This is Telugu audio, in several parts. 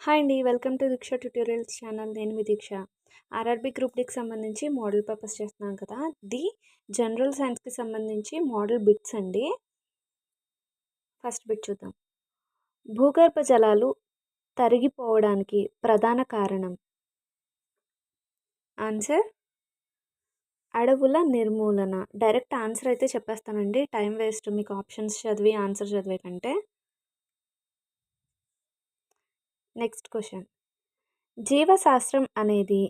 హాయ్ అండి. Welcome to Deeksha tutorials channel. నేను మీ దీక్ష. ఆర్ఆర్బి గ్రూప్ డికి సంబంధించి మోడల్ పేపర్స్ చేస్తున్నాం కదా. ది జనరల్ సైన్స్కి సంబంధించి మోడల్ బిట్స్ అండి. ఫస్ట్ బిట్ చూద్దాం. భూగర్భ జలాలు తరిగిపోవడానికి ప్రధాన కారణం. ఆన్సర్? అడవుల నిర్మూలన. డైరెక్ట్ ఆన్సర్ అయితే చెప్పేస్తానండి. Time waste. మీకు ఆప్షన్స్ చదివి ఆన్సర్ చదివే కంటే నెక్స్ట్ క్వశ్చన్ జీవశాస్త్రం అనేది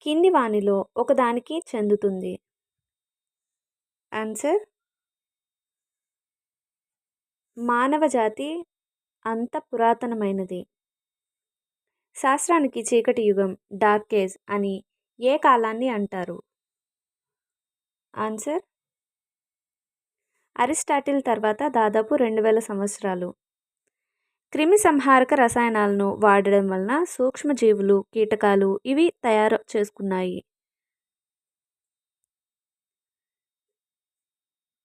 కింది వానిలో ఒకదానికి చెందుతుంది. ఆన్సర్ మానవ జాతి అంత పురాతనమైనది. శాస్త్రానికి చీకటి యుగం డార్క్ ఏజ్ అని ఏ కాలాన్ని అంటారు? ఆన్సర్ అరిస్టాటిల్ తర్వాత దాదాపు రెండు వేల సంవత్సరాలు. క్రిమి సంహారక రసాయనాలను వాడడం వలన సూక్ష్మజీవులు కీటకాలు ఇవి తయారు చేసుకున్నాయి.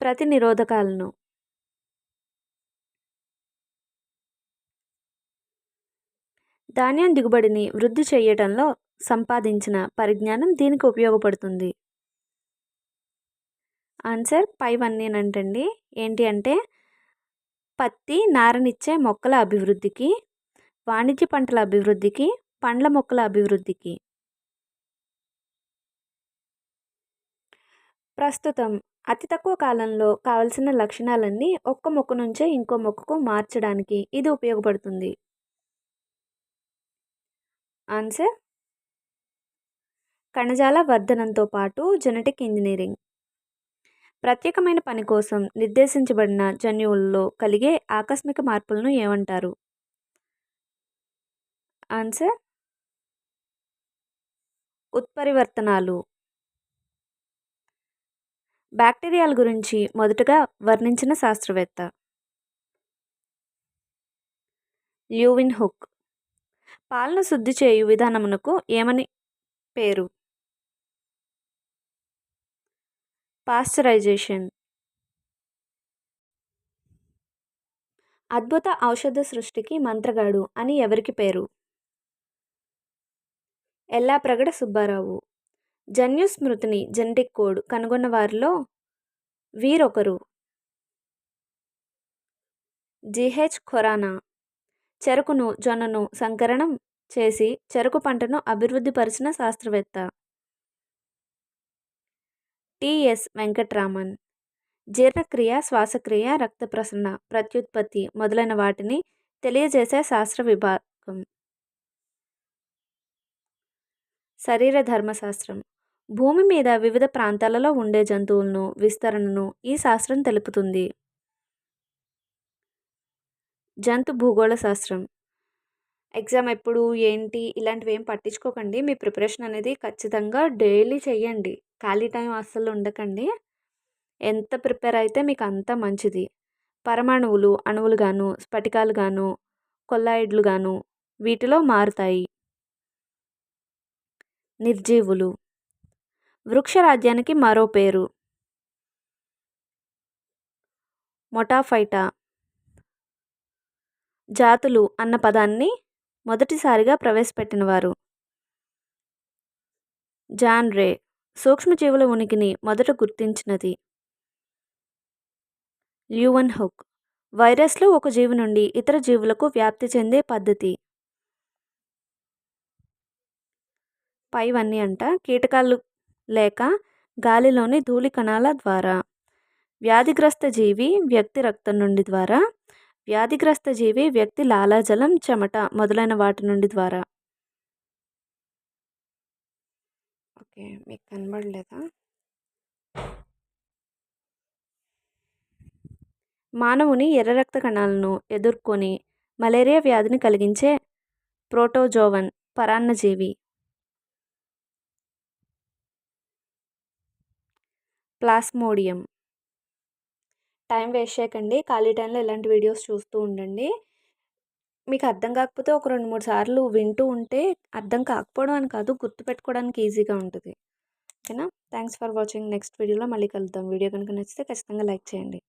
ప్రతినిరోధకాలను ధాన్యం దిగుబడిని వృద్ధి చేయటంలో సంపాదించిన పరిజ్ఞానం దీనికి ఉపయోగపడుతుంది. ఆన్సర్ పైవన్నేనంటండి. ఏంటి అంటే పత్తి నారనిచ్చే మొక్కల అభివృద్ధికి వాణిజ్య పంటల అభివృద్ధికి పండ్ల మొక్కల అభివృద్ధికి. ప్రస్తుతం అతి తక్కువ కాలంలో కావలసిన లక్షణాలన్నీ ఒక్క మొక్క నుంచే ఇంకో మొక్కకు మార్చడానికి ఇది ఉపయోగపడుతుంది. ఆన్సర్? కణజాల వర్ధనంతో పాటు జెనెటిక్ ఇంజనీరింగ్. ప్రత్యేకమైన పని కోసం నిర్దేశించబడిన జన్యువుల్లో కలిగే ఆకస్మిక మార్పులను ఏమంటారు? ఆన్సర్? ఉత్పరివర్తనాలు. బ్యాక్టీరియాల గురించి మొదటగా వర్ణించిన శాస్త్రవేత్త. Leeuwenhoek. పాలను శుద్ధి చేయు విధానమునకు ఏమని పేరు? పాశ్చరైజేషన్. అద్భుత ఔషధ సృష్టికి మంత్రగాడు అని ఎవరికి పేరు? ఎల్లాప్రగడ సుబ్బారావు. జన్యు స్మృతిని జెనెటిక్ కోడ్ కనుగొన్న వారిలో వీరొకరు. జిహెచ్ ఖొరానా. చెరుకును జొన్నను సంకరణం చేసి చెరుకు పంటను అభివృద్ధిపరిచిన శాస్త్రవేత్త. టిఎస్ వెంకట్రామన్. జీర్ణక్రియ శ్వాసక్రియ రక్త ప్రసరణ ప్రత్యుత్పత్తి మొదలైన వాటిని తెలియజేసే శాస్త్ర విభాగం. శరీర ధర్మశాస్త్రం. భూమి మీద వివిధ ప్రాంతాలలో ఉండే జంతువులను విస్తరణను ఈ శాస్త్రం తెలుపుతుంది. జంతు భూగోళ శాస్త్రం ఎగ్జామ్ ఎప్పుడు ఏంటి ఇలాంటివి ఏం పట్టించుకోకండి. మీ ప్రిపరేషన్ అనేది ఖచ్చితంగా డైలీ చేయండి ఖాళీ టైం అస్సలు ఉండకండి. ఎంత ప్రిపేర్ అయితే మీకు అంత మంచిది. పరమాణువులు అణువులు గాను స్ఫటికాలు గాను కొల్లాయిడ్లు గాను వీటిలో మారుతాయి. నిర్జీవులు. వృక్షరాజ్యానికి మరో పేరు. మొటాఫైటా. జాతులు అన్న పదాన్ని మొదటిసారిగా ప్రవేశపెట్టినవారు. జాన్ రే సూక్ష్మజీవుల ఉనికిని మొదట గుర్తించినది ల్యూవన్ హుక్. వైరస్లు ఒక జీవి నుండి ఇతర జీవులకు వ్యాప్తి చెందే పద్ధతి. పైవన్నీ అంట కీటకాలు లేక గాలిలోని ధూళి కణాల ద్వారా. వ్యాధిగ్రస్త జీవి వ్యక్తి రక్తం నుండి ద్వారా. వ్యాధిగ్రస్త జీవి వ్యక్తి లాలాజలం చెమట మొదలైన వాటి నుండి ద్వారా. ఓకే. మీకు కనబడలేదా? మానవుని ఎర్ర రక్త కణాలను ఎదుర్కొని మలేరియా వ్యాధిని కలిగించే ప్రోటోజోవన్ పరాన్నజీవి. ప్లాస్మోడియం. టైం వేస్ట్ చేయకండి. ఖాళీ టైంలో ఇలాంటి వీడియోస్ చూస్తూ ఉండండి. మీకు అర్థం కాకపోతే ఒక రెండు మూడు సార్లు వింటూ ఉంటే అర్థం కాకపోవడం అని కాదు గుర్తుపెట్టుకోవడానికి ఈజీగా ఉంటుంది. ఓకేనా? థ్యాంక్స్ ఫర్ వాచింగ్ నెక్స్ట్ వీడియోలో మళ్ళీ కలుద్దాం. వీడియో కనుక నచ్చితే ఖచ్చితంగా లైక్ చేయండి.